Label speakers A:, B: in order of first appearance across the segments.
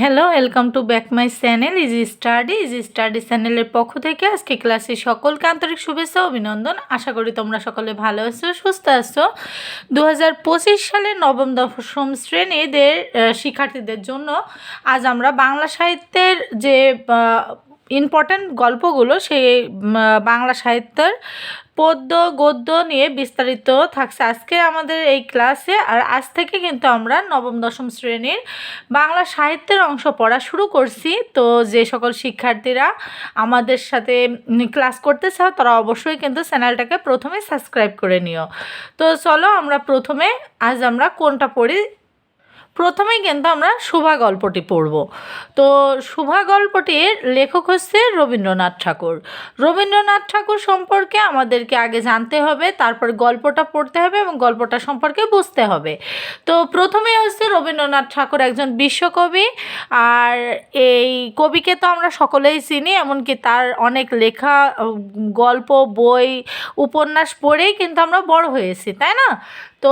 A: Hello welcome to back my channel easy study easy study চ্যানেলের পক্ষ থেকে আজকে ক্লাসে সকলকে আন্তরিক শুভেচ্ছা অভিনন্দন আশা করি তোমরা সকলে ভালো আছো সুস্থ আছো দু সালে নবম দশম শ্রেণীদের শিক্ষার্থীদের জন্য আজ আমরা বাংলা সাহিত্যের যে ইম্পর্ট্যান্ট গল্পগুলো সেই বাংলা সাহিত্যের পদ্য গদ্য নিয়ে বিস্তারিত থাকছে আজকে আমাদের এই ক্লাসে আর আজ থেকে কিন্তু আমরা নবম দশম শ্রেণীর বাংলা সাহিত্যের অংশ পড়া শুরু করছি তো যে সকল শিক্ষার্থীরা আমাদের সাথে ক্লাস করতে চাও তারা অবশ্যই কিন্তু চ্যানেলটাকে প্রথমে সাবস্ক্রাইব করে নিও তো চলো আমরা প্রথমে আজ আমরা কোনটা পড়ি প্রথমেই কিন্তু আমরা শুভা গল্পটি পড়ব তো শুভা গল্পটির লেখক হচ্ছে রবীন্দ্রনাথ ঠাকুর রবীন্দ্রনাথ ঠাকুর সম্পর্কে আমাদেরকে আগে জানতে হবে তারপর গল্পটা পড়তে হবে এবং গল্পটা সম্পর্কে বুঝতে হবে তো প্রথমে হচ্ছে রবীন্দ্রনাথ ঠাকুর একজন বিশ্বকবি আর এই কবিকে তো আমরা সকলেই চিনি এমনকি তার অনেক লেখা গল্প বই উপন্যাস পড়েই কিন্তু আমরা বড় হয়েছি তাই না তো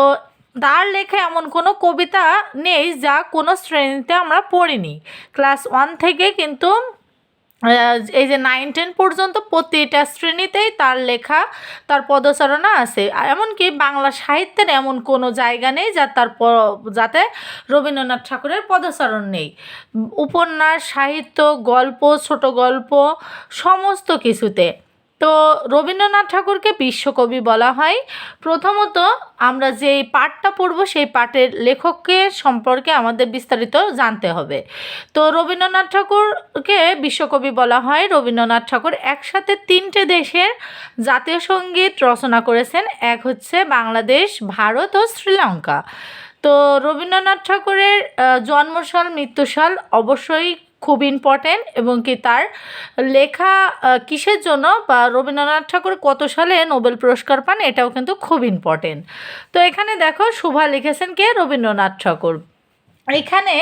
A: তার লেখা এমন কোনো কবিতা নেই যা কোনো শ্রেণীতে আমরা পড়িনি ক্লাস ওয়ান থেকে কিন্তু এই যে নাইন টেন পর্যন্ত প্রতিটা শ্রেণীতেই তার লেখা তার পদচারণা আছে এমনকি বাংলা সাহিত্যের এমন কোনো জায়গা নেই যা তার যাতে রবীন্দ্রনাথ ঠাকুরের পদচারণ নেই উপন্যাস সাহিত্য গল্প ছোট গল্প সমস্ত কিছুতে তো রবীন্দ্রনাথ ঠাকুরকে বিশ্বকবি বলা হয় প্রথমত আমরা যে পাঠটা পড়ব সেই পাঠের লেখককে সম্পর্কে আমাদের বিস্তারিত জানতে হবে তো রবীন্দ্রনাথ ঠাকুরকে বিশ্বকবি বলা হয় রবীন্দ্রনাথ ঠাকুর একসাথে তিনটে দেশের জাতীয় সঙ্গীত রচনা করেছেন এক হচ্ছে বাংলাদেশ ভারত ও শ্রীলঙ্কা তো রবীন্দ্রনাথ ঠাকুরের জন্মসাল মৃত্যুসাল অবশ্যই খুব ইম্পর্ট্যান্ট এবং কি তার লেখা কিসের জন্য বা রবীন্দ্রনাথ ঠাকুর কত সালে নোবেল পুরস্কার পান এটাও কিন্তু খুব ইম্পর্ট্যান্ট তো এখানে দেখো শুভা লিখেছেন কে রবীন্দ্রনাথ ঠাকুর এখানে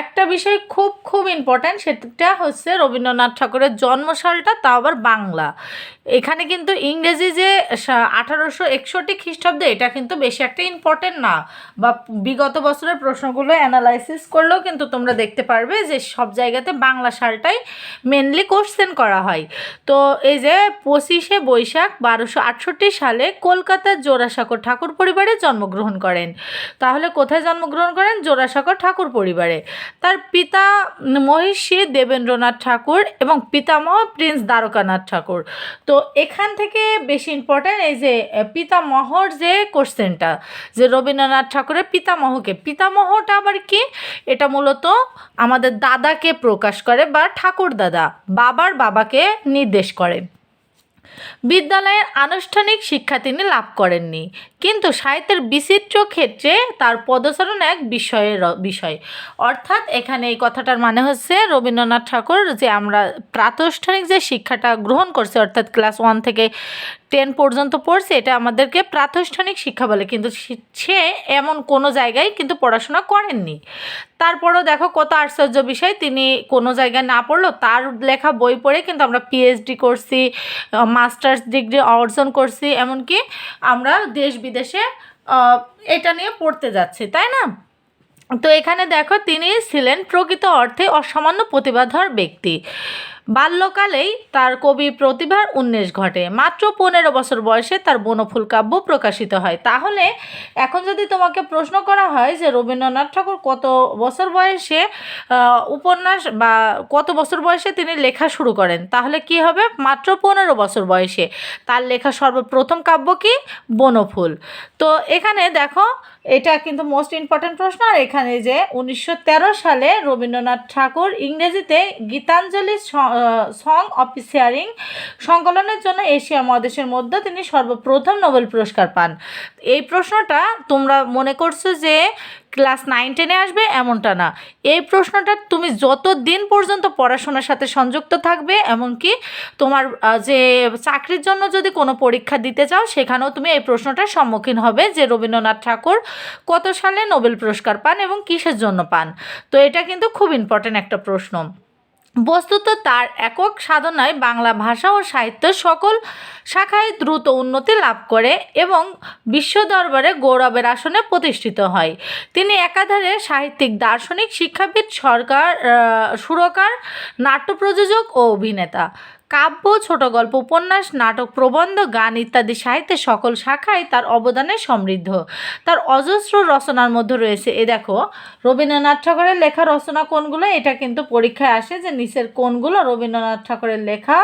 A: একটা বিষয় খুব খুব ইম্পর্ট্যান্ট সেটা হচ্ছে রবীন্দ্রনাথ ঠাকুরের জন্মসালটা তা আবার বাংলা এখানে কিন্তু ইংরেজি যে আঠারোশো একষট্টি খ্রিস্টাব্দে এটা কিন্তু বেশি একটা ইম্পর্টেন্ট না বা বিগত বছরের প্রশ্নগুলো অ্যানালাইসিস করলেও কিন্তু তোমরা দেখতে পারবে যে সব জায়গাতে বাংলা সালটাই মেনলি কোশ্চেন করা হয় তো এই যে পঁচিশে বৈশাখ বারোশো আটষট্টি সালে কলকাতার জোড়াসাঁকর ঠাকুর পরিবারে জন্মগ্রহণ করেন তাহলে কোথায় জন্মগ্রহণ করেন জোড়াসাঁকর ঠাকুর পরিবারে তার পিতা মহিষী দেবেন্দ্রনাথ ঠাকুর এবং পিতামহ প্রিন্স দ্বারকানাথ ঠাকুর তো এখান থেকে বেশি ইম্পর্ট্যান্ট এই যে পিতামহর যে কোশ্চেনটা যে রবীন্দ্রনাথ ঠাকুরের পিতামহকে পিতামহটা আবার কি এটা মূলত আমাদের দাদাকে প্রকাশ করে বা ঠাকুর দাদা বাবার বাবাকে নির্দেশ করে বিদ্যালয়ের আনুষ্ঠানিক শিক্ষা তিনি লাভ করেননি কিন্তু সাহিত্যের বিচিত্র ক্ষেত্রে তার পদচারণ এক বিষয়ের বিষয় অর্থাৎ এখানে এই কথাটার মানে হচ্ছে রবীন্দ্রনাথ ঠাকুর যে আমরা প্রাতষ্ঠানিক যে শিক্ষাটা গ্রহণ করছে অর্থাৎ ক্লাস ওয়ান থেকে টেন পর্যন্ত পড়ছে এটা আমাদেরকে প্রাতিষ্ঠানিক শিক্ষা বলে কিন্তু সে এমন কোনো জায়গায় কিন্তু পড়াশোনা করেননি তারপরও দেখো কত আশ্চর্য বিষয় তিনি কোনো জায়গায় না পড়লো তার লেখা বই পড়ে কিন্তু আমরা পিএইচডি করছি মাস্টার্স ডিগ্রি অর্জন করছি এমনকি আমরা দেশ বিদেশে এটা নিয়ে পড়তে যাচ্ছে তাই না তো এখানে দেখো তিনি ছিলেন প্রকৃত অর্থে অসামান্য প্রতিভাধর ব্যক্তি বাল্যকালেই তার কবি প্রতিভার উন্মেষ ঘটে মাত্র পনেরো বছর বয়সে তার বনফুল কাব্য প্রকাশিত হয় তাহলে এখন যদি তোমাকে প্রশ্ন করা হয় যে রবীন্দ্রনাথ ঠাকুর কত বছর বয়সে উপন্যাস বা কত বছর বয়সে তিনি লেখা শুরু করেন তাহলে কি হবে মাত্র পনেরো বছর বয়সে তার লেখা সর্বপ্রথম কাব্য কি বনফুল তো এখানে দেখো এটা কিন্তু মোস্ট ইম্পর্ট্যান্ট প্রশ্ন আর এখানে যে উনিশশো সালে রবীন্দ্রনাথ ঠাকুর ইংরেজিতে গীতাঞ্জলি সং অফ শেয়ারিং সংকলনের জন্য এশিয়া মহাদেশের মধ্যে তিনি সর্বপ্রথম নোবেল পুরস্কার পান এই প্রশ্নটা তোমরা মনে করছো যে ক্লাস নাইন টেনে আসবে এমনটা না এই প্রশ্নটা তুমি যত দিন পর্যন্ত পড়াশোনার সাথে সংযুক্ত থাকবে এমনকি তোমার যে চাকরির জন্য যদি কোনো পরীক্ষা দিতে চাও সেখানেও তুমি এই প্রশ্নটার সম্মুখীন হবে যে রবীন্দ্রনাথ ঠাকুর কত সালে নোবেল পুরস্কার পান এবং কিসের জন্য পান তো এটা কিন্তু খুব ইম্পর্ট্যান্ট একটা প্রশ্ন বস্তুত তার একক সাধনায় বাংলা ভাষা ও সাহিত্য সকল শাখায় দ্রুত উন্নতি লাভ করে এবং বিশ্ব দরবারে গৌরবের আসনে প্রতিষ্ঠিত হয় তিনি একাধারে সাহিত্যিক দার্শনিক শিক্ষাবিদ সরকার সুরকার নাট্য প্রযোজক ও অভিনেতা কাব্য ছোট গল্প উপন্যাস নাটক প্রবন্ধ গান ইত্যাদি সাহিত্যের সকল শাখায় তার অবদানে সমৃদ্ধ তার অজস্র রচনার মধ্যে রয়েছে এ দেখো রবীন্দ্রনাথ ঠাকুরের লেখা রচনা কোনগুলো এটা কিন্তু পরীক্ষায় আসে যে নিচের কোনগুলো রবীন্দ্রনাথ ঠাকুরের লেখা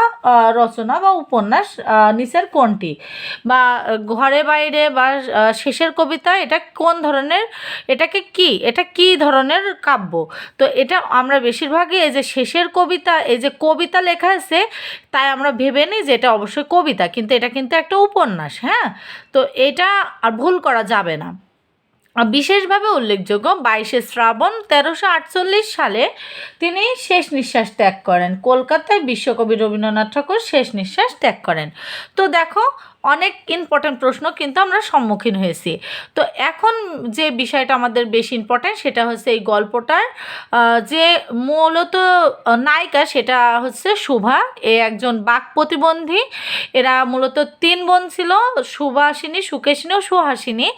A: রচনা বা উপন্যাস নিচের কোনটি বা ঘরে বাইরে বা শেষের কবিতা এটা কোন ধরনের এটাকে কি এটা কি ধরনের কাব্য তো এটা আমরা বেশিরভাগই এই যে শেষের কবিতা এই যে কবিতা লেখা আছে তাই আমরা ভেবে নিই যে এটা অবশ্যই কবিতা কিন্তু এটা কিন্তু একটা উপন্যাস হ্যাঁ তো এটা আর ভুল করা যাবে না বিশেষভাবে উল্লেখযোগ্য বাইশে শ্রাবণ তেরোশো আটচল্লিশ সালে তিনি শেষ নিঃশ্বাস ত্যাগ করেন কলকাতায় বিশ্বকবি রবীন্দ্রনাথ ঠাকুর শেষ নিঃশ্বাস ত্যাগ করেন তো দেখো অনেক ইম্পর্ট্যান্ট প্রশ্ন কিন্তু আমরা সম্মুখীন হয়েছি তো এখন যে বিষয়টা আমাদের বেশি ইম্পর্ট্যান্ট সেটা হচ্ছে এই গল্পটার যে মূলত নায়িকা সেটা হচ্ছে শুভা এ একজন বাক প্রতিবন্ধী এরা মূলত তিন বোন ছিল সুভাষিনী সুকেশিনী ও সুহাসিনী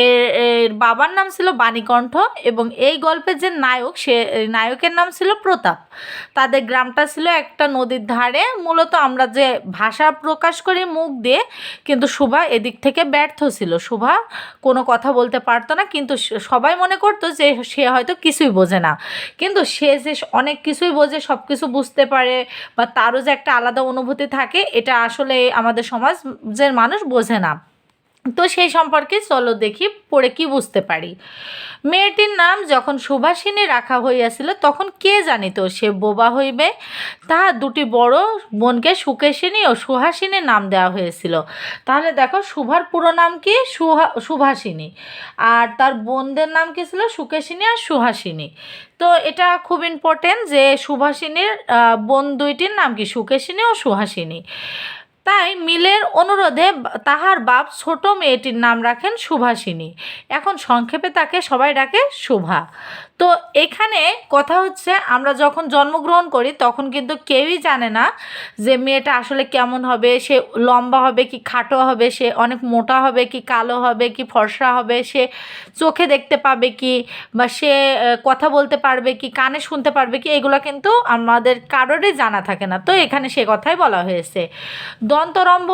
A: এর বাবার নাম ছিল বাণীকণ্ঠ এবং এই গল্পের যে নায়ক সে নায়কের নাম ছিল প্রতাপ তাদের গ্রামটা ছিল একটা নদীর ধারে মূলত আমরা যে ভাষা প্রকাশ করি মুখ দিয়ে কিন্তু শোভা এদিক থেকে ব্যর্থ ছিল শোভা কোনো কথা বলতে পারতো না কিন্তু সবাই মনে করতো যে সে হয়তো কিছুই বোঝে না কিন্তু সে যে অনেক কিছুই বোঝে সব কিছু বুঝতে পারে বা তারও যে একটা আলাদা অনুভূতি থাকে এটা আসলে আমাদের সমাজের মানুষ বোঝে না তো সেই সম্পর্কে চলো দেখি পড়ে কি বুঝতে পারি মেয়েটির নাম যখন সুভাষিনী রাখা হইয়াছিল তখন কে জানিত সে বোবা হইবে তাহা দুটি বড় বোনকে সুকেশিনী ও সুহাসিনী নাম দেওয়া হয়েছিল তাহলে দেখো সুভার পুরো নাম কি সুহা সুভাষিনী আর তার বোনদের নাম কি ছিল সুকেশিনী আর সুহাসিনী তো এটা খুব ইম্পর্টেন্ট যে সুভাষিনীর বোন দুইটির নাম কি সুকেশিনী ও সুহাসিনী তাই মিলের অনুরোধে তাহার বাপ ছোট মেয়েটির নাম রাখেন সুভাষিনী এখন সংক্ষেপে তাকে সবাই ডাকে শুভা তো এখানে কথা হচ্ছে আমরা যখন জন্মগ্রহণ করি তখন কিন্তু কেউই জানে না যে মেয়েটা আসলে কেমন হবে সে লম্বা হবে কি খাটো হবে সে অনেক মোটা হবে কি কালো হবে কি ফর্সা হবে সে চোখে দেখতে পাবে কি বা সে কথা বলতে পারবে কি কানে শুনতে পারবে কি এগুলো কিন্তু আমাদের কারোরই জানা থাকে না তো এখানে সে কথাই বলা হয়েছে দন্তরম্ভ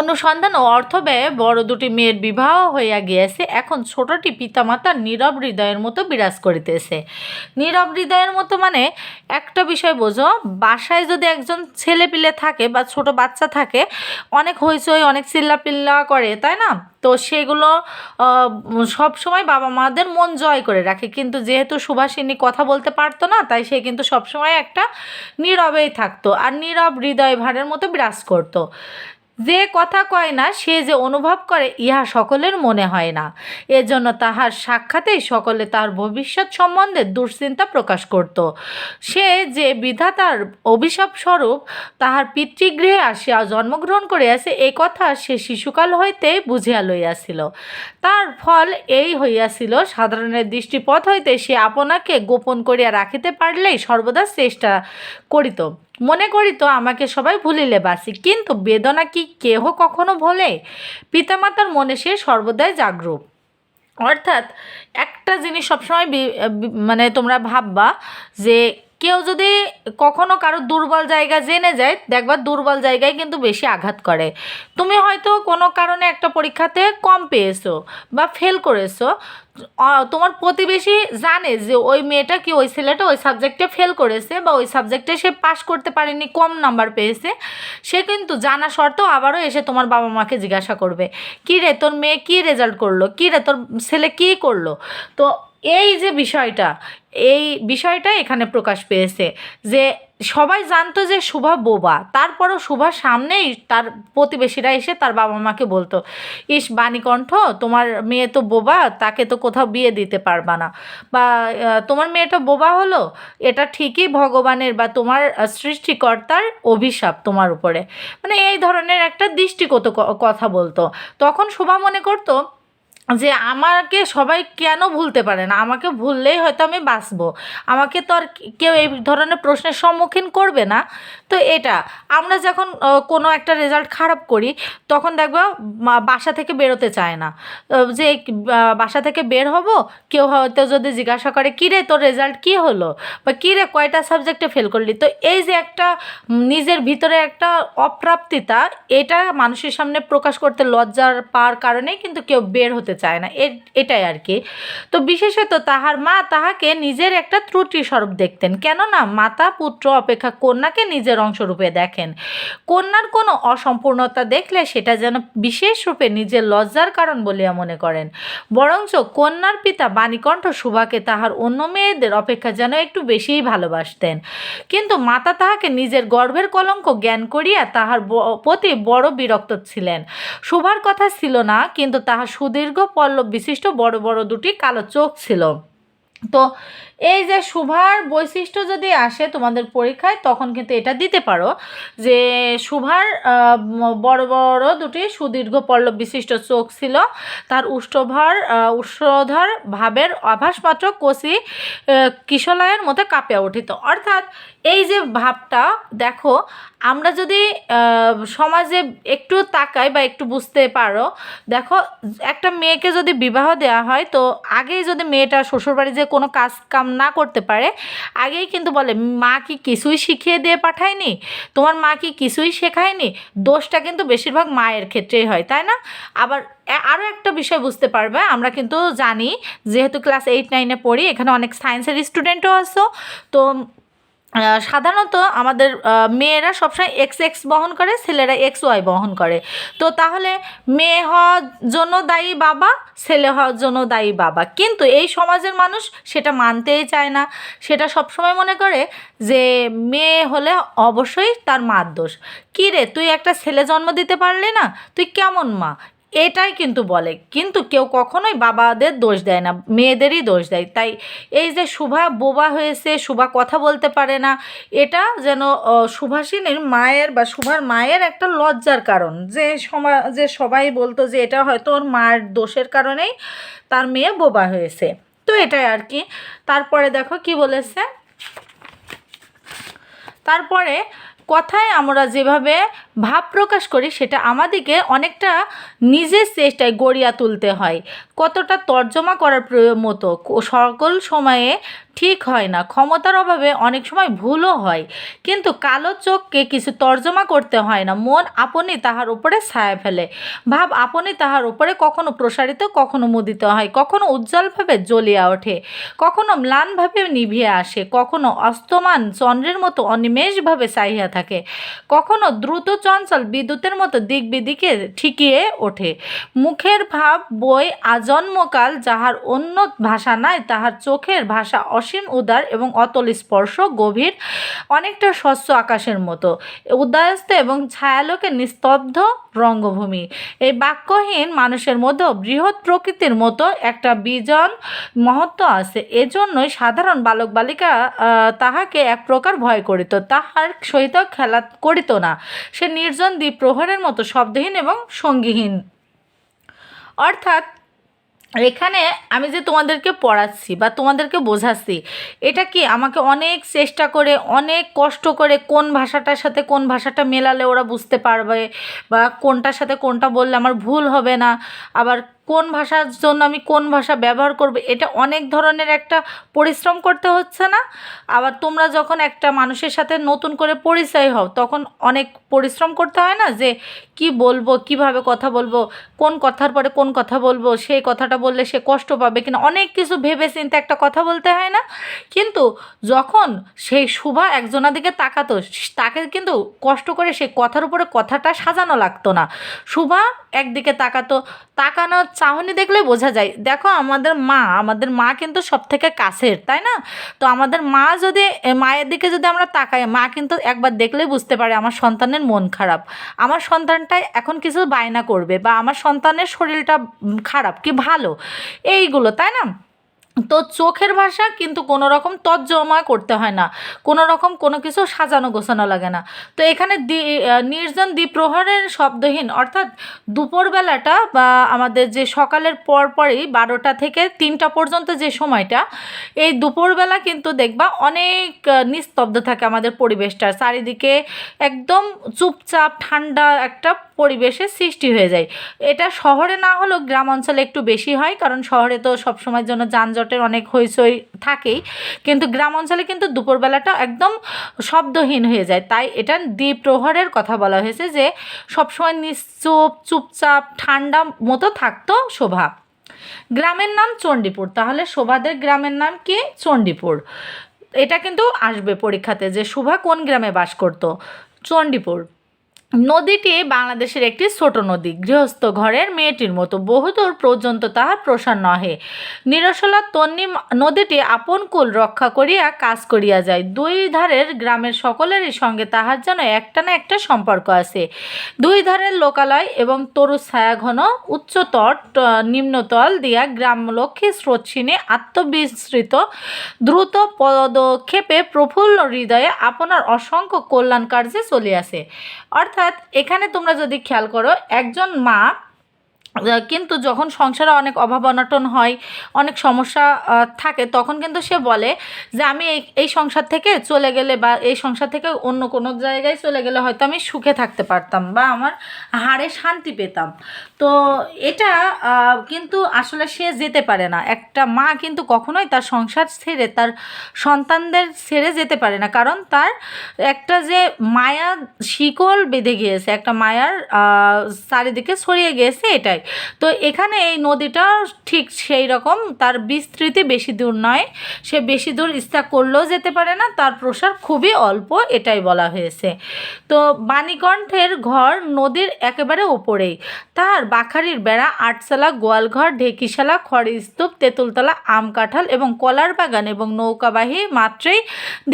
A: অনুসন্ধান ও অর্থ ব্যয়ে বড় দুটি মেয়ের বিবাহ হইয়া গিয়াছে এখন ছোটটি পিতামাতার নীরব হৃদয়ের মতো বিরাজ করিতেছে নীরব হৃদয়ের মতো মানে একটা বিষয় বোঝো বাসায় যদি একজন ছেলে পিলে থাকে বা ছোট বাচ্চা থাকে অনেক হইচই অনেক চিল্লাপিল্লা করে তাই না তো সেগুলো সব সময় বাবা মাদের মন জয় করে রাখে কিন্তু যেহেতু সুভাষিনী কথা বলতে পারতো না তাই সে কিন্তু সবসময় একটা নীরবেই থাকতো আর নীরব হৃদয় ভারের মতো বিরাজ করতো যে কথা কয় না সে যে অনুভব করে ইহা সকলের মনে হয় না এজন্য তাহার সাক্ষাতেই সকলে তার ভবিষ্যৎ সম্বন্ধে দুশ্চিন্তা প্রকাশ করত সে যে বিধাতার অভিশাপ স্বরূপ তাহার পিতৃগৃহে আসিয়া জন্মগ্রহণ করিয়াছে এই কথা সে শিশুকাল হইতে বুঝিয়া লইয়াছিল তার ফল এই হইয়াছিল সাধারণের দৃষ্টিপথ হইতে সে আপনাকে গোপন করিয়া রাখিতে পারলেই সর্বদা চেষ্টা করিত মনে করি তো আমাকে সবাই ভুলিলে বাসি কিন্তু বেদনা কি কেহ কখনো ভোলে পিতামাতার মনে সে সর্বদাই জাগরূপ অর্থাৎ একটা জিনিস সবসময় মানে তোমরা ভাববা যে কেউ যদি কখনো কারো দুর্বল জায়গা জেনে যায় দেখবার দুর্বল জায়গায় কিন্তু বেশি আঘাত করে তুমি হয়তো কোনো কারণে একটা পরীক্ষাতে কম পেয়েছো বা ফেল করেছো তোমার প্রতিবেশী জানে যে ওই মেয়েটা কি ওই ছেলেটা ওই সাবজেক্টে ফেল করেছে বা ওই সাবজেক্টে সে পাশ করতে পারেনি কম নাম্বার পেয়েছে সে কিন্তু জানা সত্ত্বেও আবারও এসে তোমার বাবা মাকে জিজ্ঞাসা করবে কী রে তোর মেয়ে কী রেজাল্ট করলো কী রে তোর ছেলে কী করলো তো এই যে বিষয়টা এই বিষয়টা এখানে প্রকাশ পেয়েছে যে সবাই জানতো যে শুভা বোবা তারপরও শুভার সামনেই তার প্রতিবেশীরা এসে তার বাবা মাকে বলতো ইস বাণীকণ্ঠ তোমার মেয়ে তো বোবা তাকে তো কোথাও বিয়ে দিতে পারবা না বা তোমার মেয়েটা বোবা হলো এটা ঠিকই ভগবানের বা তোমার সৃষ্টিকর্তার অভিশাপ তোমার উপরে মানে এই ধরনের একটা দৃষ্টিগত কথা বলতো তখন শুভা মনে করতো যে আমাকে সবাই কেন ভুলতে পারে না আমাকে ভুললেই হয়তো আমি বাঁচবো আমাকে তো আর কেউ এই ধরনের প্রশ্নের সম্মুখীন করবে না তো এটা আমরা যখন কোনো একটা রেজাল্ট খারাপ করি তখন দেখবা বাসা থেকে বেরোতে চায় না যে বাসা থেকে বের হব কেউ হয়তো যদি জিজ্ঞাসা করে কী রে তোর রেজাল্ট কী হলো বা কী রে কয়টা সাবজেক্টে ফেল করলি তো এই যে একটা নিজের ভিতরে একটা অপ্রাপ্তিতা এটা মানুষের সামনে প্রকাশ করতে লজ্জার পাওয়ার কারণেই কিন্তু কেউ বের হতে চায় না এটাই আর কি তো বিশেষত তাহার মা তাহাকে নিজের একটা ত্রুটি স্বরূপ দেখতেন কেননা মাতা পুত্র অপেক্ষা কন্যাকে নিজের অংশরূপে দেখেন কন্যার কোনো অসম্পূর্ণতা দেখলে সেটা যেন বিশেষরূপে নিজের লজ্জার কারণ বলিয়া মনে করেন বরঞ্চ কন্যার পিতা বাণীকণ্ঠ সুভাকে তাহার অন্য মেয়েদের অপেক্ষা যেন একটু বেশিই ভালোবাসতেন কিন্তু মাতা তাহাকে নিজের গর্ভের কলঙ্ক জ্ঞান করিয়া তাহার প্রতি বড় বিরক্ত ছিলেন সুভার কথা ছিল না কিন্তু তাহা সুদীর্ঘ পল্লব বিশিষ্ট বড় বড় দুটি কালো চোখ ছিল তো এই যে শুভার বৈশিষ্ট্য যদি আসে তোমাদের পরীক্ষায় তখন কিন্তু এটা দিতে পারো যে শুভার বড় বড় দুটি সুদীর্ঘ পল্লব বিশিষ্ট চোখ ছিল তার উষ্ঠভার উষ্ঠধর ভাবের আভাস মাত্র কষি কিশলায়ের মতো কাঁপিয়া উঠিত অর্থাৎ এই যে ভাবটা দেখো আমরা যদি সমাজে একটু তাকাই বা একটু বুঝতে পারো দেখো একটা মেয়েকে যদি বিবাহ দেওয়া হয় তো আগেই যদি মেয়েটা শ্বশুরবাড়ি যে কোনো কাজ কাম না করতে পারে আগেই কিন্তু বলে মা কি কিছুই শিখিয়ে দিয়ে পাঠায়নি তোমার মা কি কিছুই শেখায়নি দোষটা কিন্তু বেশিরভাগ মায়ের ক্ষেত্রেই হয় তাই না আবার আরও একটা বিষয় বুঝতে পারবে আমরা কিন্তু জানি যেহেতু ক্লাস এইট নাইনে পড়ি এখানে অনেক সায়েন্সের স্টুডেন্টও আসো তো সাধারণত আমাদের মেয়েরা সবসময় এক্স এক্স বহন করে ছেলেরা এক্স ওয়াই বহন করে তো তাহলে মেয়ে হওয়ার জন্য দায়ী বাবা ছেলে হওয়ার জন্য দায়ী বাবা কিন্তু এই সমাজের মানুষ সেটা মানতেই চায় না সেটা সবসময় মনে করে যে মেয়ে হলে অবশ্যই তার মার দোষ কী রে তুই একটা ছেলে জন্ম দিতে পারলি না তুই কেমন মা এটাই কিন্তু বলে কিন্তু কেউ কখনোই বাবাদের দোষ দেয় না মেয়েদেরই দোষ দেয় তাই এই যে শুভা বোবা হয়েছে শুভা কথা বলতে পারে না এটা যেন সুভাষিনীর মায়ের বা শুভার মায়ের একটা লজ্জার কারণ যে যে সবাই বলতো যে এটা হয়তো ওর মার দোষের কারণেই তার মেয়ে বোবা হয়েছে তো এটাই আর কি তারপরে দেখো কি বলেছে তারপরে কথায় আমরা যেভাবে ভাব প্রকাশ করি সেটা আমাদেরকে অনেকটা নিজের চেষ্টায় গড়িয়া তুলতে হয় কতটা তর্জমা করার মতো সকল সময়ে ঠিক হয় না ক্ষমতার অভাবে অনেক সময় ভুলও হয় কিন্তু কালো চোখকে কিছু তর্জমা করতে হয় না মন আপনি তাহার উপরে ছায়া ফেলে ভাব আপনি তাহার উপরে কখনো প্রসারিত কখনো মুদিত হয় কখনো উজ্জ্বলভাবে জ্বলিয়া ওঠে কখনো ম্লানভাবে নিভিয়ে আসে কখনো অস্তমান চন্দ্রের মতো অনিমেষভাবে চাহিয়া থাকে কখনো দ্রুত চঞ্চল বিদ্যুতের মতো দিক বিদিকে ঠিকিয়ে ওঠে মুখের ভাব বই আজন্মকাল যাহার অন্য ভাষা নাই তাহার চোখের ভাষা অসীম উদার এবং অতল স্পর্শ গভীর অনেকটা স্বচ্ছ আকাশের মতো উদয়স্ত এবং ছায়ালোকে নিস্তব্ধ রঙ্গভূমি এই বাক্যহীন মানুষের মধ্যেও বৃহৎ প্রকৃতির মতো একটা বিজন মহত্ব আছে এজন্যই সাধারণ বালক বালিকা তাহাকে এক প্রকার ভয় করিত তাহার সহিত খেলা করিত না সে নির্জন দ্বীপ প্রহরের মতো শব্দহীন এবং সঙ্গীহীন অর্থাৎ এখানে আমি যে তোমাদেরকে পড়াচ্ছি বা তোমাদেরকে বোঝাচ্ছি এটা কি আমাকে অনেক চেষ্টা করে অনেক কষ্ট করে কোন ভাষাটার সাথে কোন ভাষাটা মেলালে ওরা বুঝতে পারবে বা কোনটার সাথে কোনটা বললে আমার ভুল হবে না আবার কোন ভাষার জন্য আমি কোন ভাষা ব্যবহার করব এটা অনেক ধরনের একটা পরিশ্রম করতে হচ্ছে না আবার তোমরা যখন একটা মানুষের সাথে নতুন করে পরিচয় হও তখন অনেক পরিশ্রম করতে হয় না যে কি বলবো কিভাবে কথা বলবো কোন কথার পরে কোন কথা বলবো সেই কথাটা বললে সে কষ্ট পাবে কিনা অনেক কিছু ভেবে চিন্তে একটা কথা বলতে হয় না কিন্তু যখন সেই শুভা একজনের দিকে তাকাতো তাকে কিন্তু কষ্ট করে সেই কথার উপরে কথাটা সাজানো লাগতো না শুভা একদিকে তাকাতো তাকানোর চাহনি দেখলে বোঝা যায় দেখো আমাদের মা আমাদের মা কিন্তু সব থেকে কাছের তাই না তো আমাদের মা যদি মায়ের দিকে যদি আমরা তাকাই মা কিন্তু একবার দেখলেই বুঝতে পারে আমার সন্তানের মন খারাপ আমার সন্তানটাই এখন কিছু বায়না করবে বা আমার সন্তানের শরীরটা খারাপ কি ভালো এইগুলো তাই না তো চোখের ভাষা কিন্তু কোনো রকম তজ্জমা করতে হয় না কোনো রকম কোনো কিছু সাজানো গোছানো লাগে না তো এখানে দ্বি নির্জন দ্বিপ্রহরের শব্দহীন অর্থাৎ দুপুরবেলাটা বা আমাদের যে সকালের পরপরই বারোটা থেকে তিনটা পর্যন্ত যে সময়টা এই দুপুরবেলা কিন্তু দেখবা অনেক নিস্তব্ধ থাকে আমাদের পরিবেশটা চারিদিকে একদম চুপচাপ ঠান্ডা একটা পরিবেশের সৃষ্টি হয়ে যায় এটা শহরে না হলেও গ্রাম অঞ্চলে একটু বেশি হয় কারণ শহরে তো সবসময়ের জন্য যানজটের অনেক হইচই থাকেই কিন্তু গ্রাম অঞ্চলে কিন্তু দুপুরবেলাটা একদম শব্দহীন হয়ে যায় তাই এটা দ্বীপ প্রহরের কথা বলা হয়েছে যে সবসময় নিশ্চুপ চুপচাপ ঠান্ডা মতো থাকতো শোভা গ্রামের নাম চণ্ডীপুর তাহলে শোভাদের গ্রামের নাম কি চণ্ডীপুর এটা কিন্তু আসবে পরীক্ষাতে যে শোভা কোন গ্রামে বাস করতো চণ্ডীপুর নদীটি বাংলাদেশের একটি ছোট নদী গৃহস্থ ঘরের মেয়েটির মতো বহুদূর পর্যন্ত তাহার প্রসার নহে নিরসলা তন্নি নদীটি আপন কুল রক্ষা করিয়া কাজ করিয়া যায় দুই ধারের গ্রামের সকলেরই সঙ্গে তাহার যেন একটা না একটা সম্পর্ক আছে দুই ধারের লোকালয় এবং তরু ছায়াঘন উচ্চতট নিম্নতল দিয়া গ্রাম লক্ষ্মী স্রোতসিনে আত্মবিস্মৃত দ্রুত পদক্ষেপে প্রফুল্ল হৃদয়ে আপনার অসংখ্য কল্যাণ কার্যে চলিয়াছে অর্থাৎ অর্থাৎ এখানে তোমরা যদি খেয়াল করো একজন মা কিন্তু যখন সংসারে অনেক অভাব অনটন হয় অনেক সমস্যা থাকে তখন কিন্তু সে বলে যে আমি এই এই সংসার থেকে চলে গেলে বা এই সংসার থেকে অন্য কোনো জায়গায় চলে গেলে হয়তো আমি সুখে থাকতে পারতাম বা আমার হাড়ে শান্তি পেতাম তো এটা কিন্তু আসলে সে যেতে পারে না একটা মা কিন্তু কখনোই তার সংসার ছেড়ে তার সন্তানদের ছেড়ে যেতে পারে না কারণ তার একটা যে মায়া শিকল বেঁধে গিয়েছে একটা মায়ার চারিদিকে ছড়িয়ে গিয়েছে এটাই তো এখানে এই নদীটা ঠিক সেই রকম তার বিস্তৃতি বেশি দূর নয় সে বেশি দূর ইচ্ছা করলেও যেতে পারে না তার প্রসার খুবই অল্প এটাই বলা হয়েছে তো বাণীকণ্ঠের ঘর নদীর একেবারে ওপরেই তার বাখারির বেড়া আটশালা গোয়ালঘর ঢেকিশালা খড়ি স্তূপ তেঁতুলতলা আম কাঁঠাল এবং কলার বাগান এবং নৌকাবাহী মাত্রেই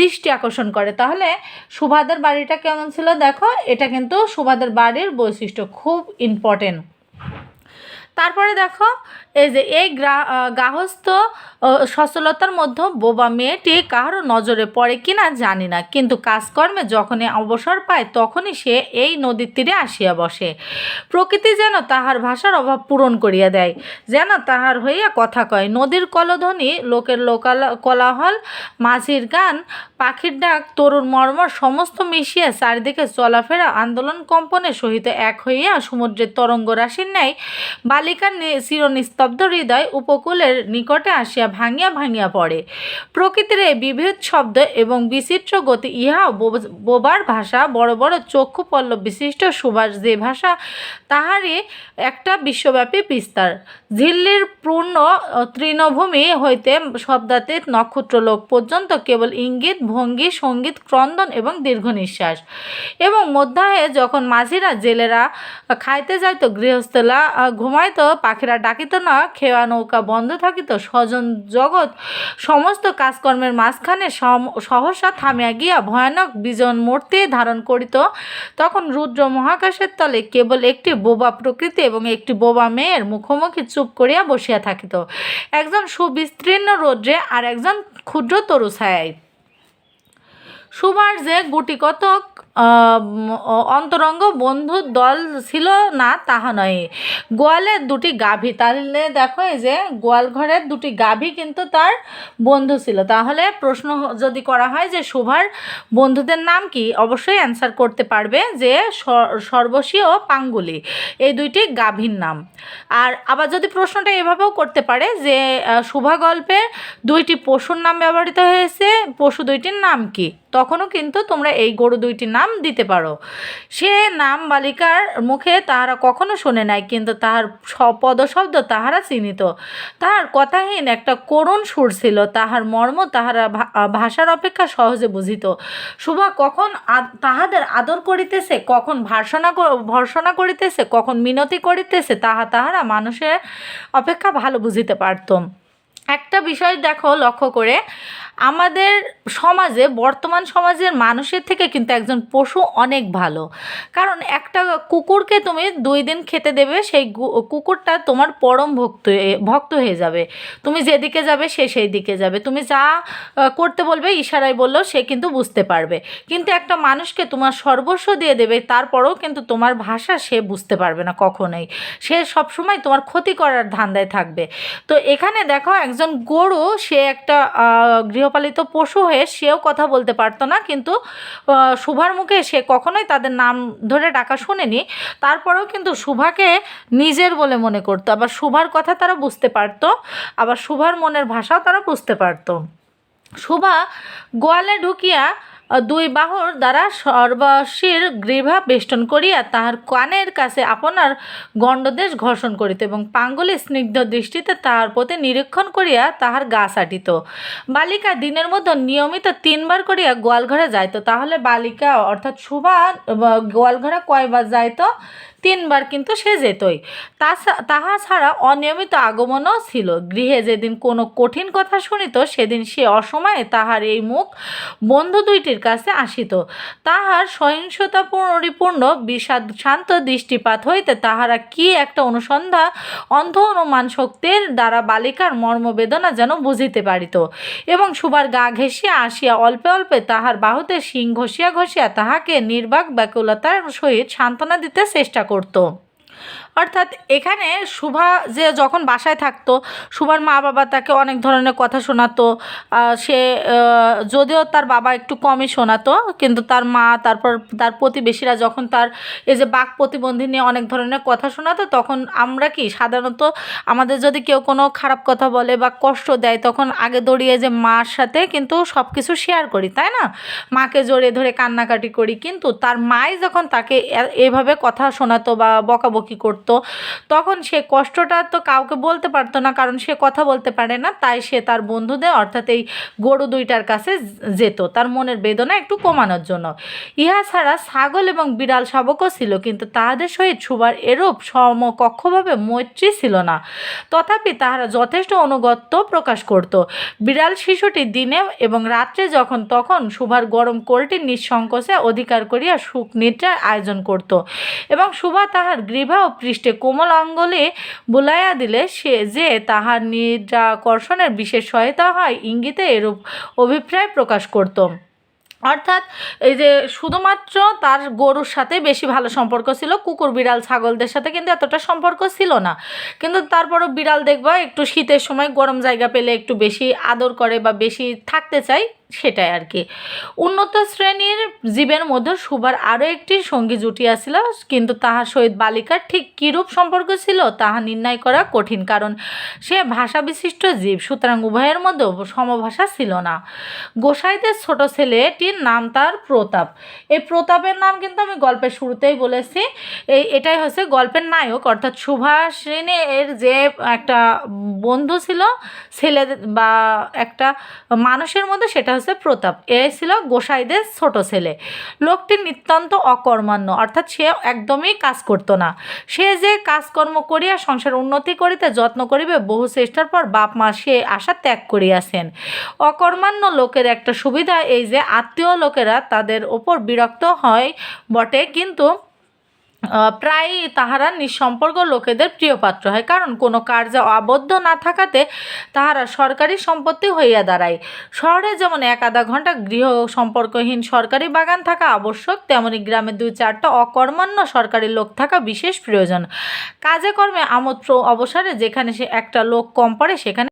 A: দৃষ্টি আকর্ষণ করে তাহলে সুভাদের বাড়িটা কেমন ছিল দেখো এটা কিন্তু সুভাদের বাড়ির বৈশিষ্ট্য খুব ইম্পর্টেন্ট তারপরে দেখো এই যে এই গাহস্থ সচলতার মধ্যে বোবা মেয়েটি কারো নজরে পড়ে কিনা জানি না কিন্তু কাজকর্মে যখনই অবসর পায় তখনই সে এই নদীর তীরে আসিয়া বসে প্রকৃতি যেন তাহার ভাষার অভাব পূরণ করিয়া দেয় যেন তাহার হইয়া কথা কয় নদীর কলধ্বনি লোকের লোকাল কলাহল মাঝির গান পাখির ডাক তরুণ মর্মর সমস্ত মিশিয়া চারিদিকে চলাফেরা আন্দোলন কম্পনের সহিত এক হইয়া সমুদ্রের তরঙ্গ রাশির ন্যায় বালি বালিকার চিরনিস্তব্ধ হৃদয় উপকূলের নিকটে আসিয়া ভাঙিয়া ভাঙিয়া পড়ে প্রকৃতির এই বিভেদ শব্দ এবং বিচিত্র গতি ইহা বোবার ভাষা বড় বড় চক্ষু পল্ল বিশিষ্ট সুভাষ যে ভাষা তাহারই একটা বিশ্বব্যাপী বিস্তার ঝিল্লির পূর্ণ তৃণভূমি হইতে শব্দাতীত নক্ষত্রলোক পর্যন্ত কেবল ইঙ্গিত ভঙ্গি সঙ্গীত ক্রন্দন এবং দীর্ঘ নিঃশ্বাস এবং মধ্যাহে যখন মাঝিরা জেলেরা খাইতে যাইত গৃহস্থলা ঘুমাইত তো পাখিরা ডাকিত না খেয়া নৌকা বন্ধ থাকিত স্বজন জগৎ সমস্ত কাজকর্মের মাঝখানে সহসা থামিয়া গিয়া ভয়ানক বিজন মূর্তি ধারণ করিত তখন রুদ্র মহাকাশের তলে কেবল একটি বোবা প্রকৃতি এবং একটি বোবা মেয়ের মুখোমুখি চুপ করিয়া বসিয়া থাকিত একজন সুবিস্তীর্ণ রৌদ্রে আর একজন ক্ষুদ্র তরু ছায় সুবার যে গুটি কতক অন্তরঙ্গ বন্ধুর দল ছিল না তাহা নয় গোয়ালের দুটি গাভী তাহলে মানে দেখো এই যে গোয়াল ঘরের দুটি গাভী কিন্তু তার বন্ধু ছিল তাহলে প্রশ্ন যদি করা হয় যে শোভার বন্ধুদের নাম কি অবশ্যই অ্যান্সার করতে পারবে যে সর্বশী ও পাঙ্গুলি এই দুইটি গাভীর নাম আর আবার যদি প্রশ্নটা এভাবেও করতে পারে যে শোভা গল্পে দুইটি পশুর নাম ব্যবহৃত হয়েছে পশু দুইটির নাম কি তখনও কিন্তু তোমরা এই গরু দুইটির নাম দিতে পারো সে নাম বালিকার মুখে তাহারা কখনো শোনে নাই কিন্তু তাহার পদশব্দ তাহারা চিহ্নিত তাহার কথাহীন একটা করুণ সুর ছিল তাহার মর্ম তাহারা ভাষার অপেক্ষা সহজে বুঝিত শুভা কখন তাহাদের আদর করিতেছে কখন ভাষণা ভর্ষণা করিতেছে কখন মিনতি করিতেছে তাহা তাহারা মানুষের অপেক্ষা ভালো বুঝিতে পারত একটা বিষয় দেখো লক্ষ্য করে আমাদের সমাজে বর্তমান সমাজের মানুষের থেকে কিন্তু একজন পশু অনেক ভালো কারণ একটা কুকুরকে তুমি দুই দিন খেতে দেবে সেই কুকুরটা তোমার পরম ভক্ত ভক্ত হয়ে যাবে তুমি যেদিকে যাবে সে সেই দিকে যাবে তুমি যা করতে বলবে ইশারায় বললেও সে কিন্তু বুঝতে পারবে কিন্তু একটা মানুষকে তোমার সর্বস্ব দিয়ে দেবে তারপরেও কিন্তু তোমার ভাষা সে বুঝতে পারবে না কখনোই সে সবসময় তোমার ক্ষতি করার ধান্দায় থাকবে তো এখানে দেখো একজন গরু সে একটা গৃহ গৃহপালিত পশু হয়ে সেও কথা বলতে পারতো না কিন্তু শুভার মুখে সে কখনোই তাদের নাম ধরে ডাকা শোনেনি তারপরেও কিন্তু শুভাকে নিজের বলে মনে করতো আবার শুভার কথা তারা বুঝতে পারতো আবার শুভার মনের ভাষাও তারা বুঝতে পারতো শুভা গোয়ালে ঢুকিয়া দুই বাহুর দ্বারা সর্বশীর গ্রীভা বেষ্টন করিয়া তাহার কানের কাছে আপনার গণ্ডদেশ ঘর্ষণ করিত এবং পাঙ্গুলি স্নিগ্ধ দৃষ্টিতে তাহার প্রতি নিরীক্ষণ করিয়া তাহার গা সাটিত বালিকা দিনের মধ্যে নিয়মিত তিনবার করিয়া গোয়ালঘরে যাইত তাহলে বালিকা অর্থাৎ সুভা গোয়ালঘরে কয়বার যাইত তিনবার কিন্তু সে যেতই তাহা ছাড়া অনিয়মিত আগমনও ছিল গৃহে যেদিন কোনো কঠিন কথা শুনিত সেদিন সে অসময়ে তাহার এই মুখ বন্ধু দুইটির কাছে আসিত তাহার সহিংসতা পরিপূর্ণ বিষাদ শান্ত দৃষ্টিপাত হইতে তাহারা কি একটা অনুসন্ধা অন্ধ অনুমান শক্তির দ্বারা বালিকার মর্মবেদনা যেন বুঝিতে পারিত এবং সুবার গা ঘেঁষিয়া আসিয়া অল্পে অল্পে তাহার বাহুতে শিং ঘষিয়া ঘষিয়া তাহাকে নির্বাক ব্যাকুলতার সহিত সান্ত্বনা দিতে চেষ্টা cortó. অর্থাৎ এখানে শুভা যে যখন বাসায় থাকতো শুভার মা বাবা তাকে অনেক ধরনের কথা শোনাতো সে যদিও তার বাবা একটু কমই শোনাতো কিন্তু তার মা তারপর তার প্রতিবেশীরা যখন তার এই যে বাক প্রতিবন্ধী নিয়ে অনেক ধরনের কথা শোনাতো তখন আমরা কি সাধারণত আমাদের যদি কেউ কোনো খারাপ কথা বলে বা কষ্ট দেয় তখন আগে দৌড়িয়ে যে মার সাথে কিন্তু সব কিছু শেয়ার করি তাই না মাকে জড়িয়ে ধরে কান্নাকাটি করি কিন্তু তার মাই যখন তাকে এভাবে কথা শোনাতো বা বকাবকি করতো করতো তখন সে কষ্টটা তো কাউকে বলতে পারতো না কারণ সে কথা বলতে পারে না তাই সে তার বন্ধুদের অর্থাৎ এই গরু দুইটার কাছে যেত তার মনের বেদনা একটু কমানোর জন্য ইহা ছাড়া ছাগল এবং বিড়াল শাবকও ছিল কিন্তু তাহাদের সহিত সুবার এরূপ সমকক্ষভাবে মৈত্রী ছিল না তথাপি তাহারা যথেষ্ট অনুগত্য প্রকাশ করত বিড়াল শিশুটি দিনে এবং রাত্রে যখন তখন সুভার গরম কোলটি নিঃসংকোচে অধিকার করিয়া সুখ নিদ্রার আয়োজন করত এবং সুভা তাহার গৃহা ও পৃষ্ঠ দৃষ্টে কোমল আঙ্গলে বুলাইয়া দিলে সে যে তাহার নিদ্রাকর্ষণের বিশেষ সহায়তা হয় ইঙ্গিতে এরূপ অভিপ্রায় প্রকাশ করত অর্থাৎ এই যে শুধুমাত্র তার গরুর সাথে বেশি ভালো সম্পর্ক ছিল কুকুর বিড়াল ছাগলদের সাথে কিন্তু এতটা সম্পর্ক ছিল না কিন্তু তারপরও বিড়াল দেখবা একটু শীতের সময় গরম জায়গা পেলে একটু বেশি আদর করে বা বেশি থাকতে চায় সেটাই আর কি উন্নত শ্রেণীর জীবের মধ্যে সুবার আরও একটি সঙ্গী জুটিয়াছিল কিন্তু তাহার সহিত বালিকার ঠিক কীরূপ সম্পর্ক ছিল তাহা নির্ণয় করা কঠিন কারণ সে ভাষা বিশিষ্ট জীব সুতরাং উভয়ের মধ্যে সমভাষা ছিল না গোসাইদের ছোট ছেলেটির নাম তার প্রতাপ এই প্রতাপের নাম কিন্তু আমি গল্পের শুরুতেই বলেছি এই এটাই হচ্ছে গল্পের নায়ক অর্থাৎ সুভাষিনী এর যে একটা বন্ধু ছিল ছেলে বা একটা মানুষের মধ্যে সেটা হচ্ছে প্রতাপ এ ছিল গোসাইদের ছোট ছেলে লোকটি নিতান্ত অকর্মান্য অর্থাৎ সে একদমই কাজ করতো না সে যে কাজকর্ম করিয়া সংসার উন্নতি করিতে যত্ন করিবে বহু চেষ্টার পর বাপ মা সে আশা ত্যাগ করিয়াছেন অকর্মান্য লোকের একটা সুবিধা এই যে আত্মীয় লোকেরা তাদের ওপর বিরক্ত হয় বটে কিন্তু প্রায় তাহারা নিঃসম্পর্ক লোকেদের প্রিয়পাত্র হয় কারণ কোনো কার্যে আবদ্ধ না থাকাতে তাহারা সরকারি সম্পত্তি হইয়া দাঁড়ায় শহরে যেমন এক আধা ঘন্টা গৃহ সম্পর্কহীন সরকারি বাগান থাকা আবশ্যক তেমনি গ্রামে দুই চারটা অকর্মান্য সরকারি লোক থাকা বিশেষ প্রয়োজন কাজে কর্মে আমোদ অবসরে যেখানে সে একটা লোক কম পড়ে সেখানে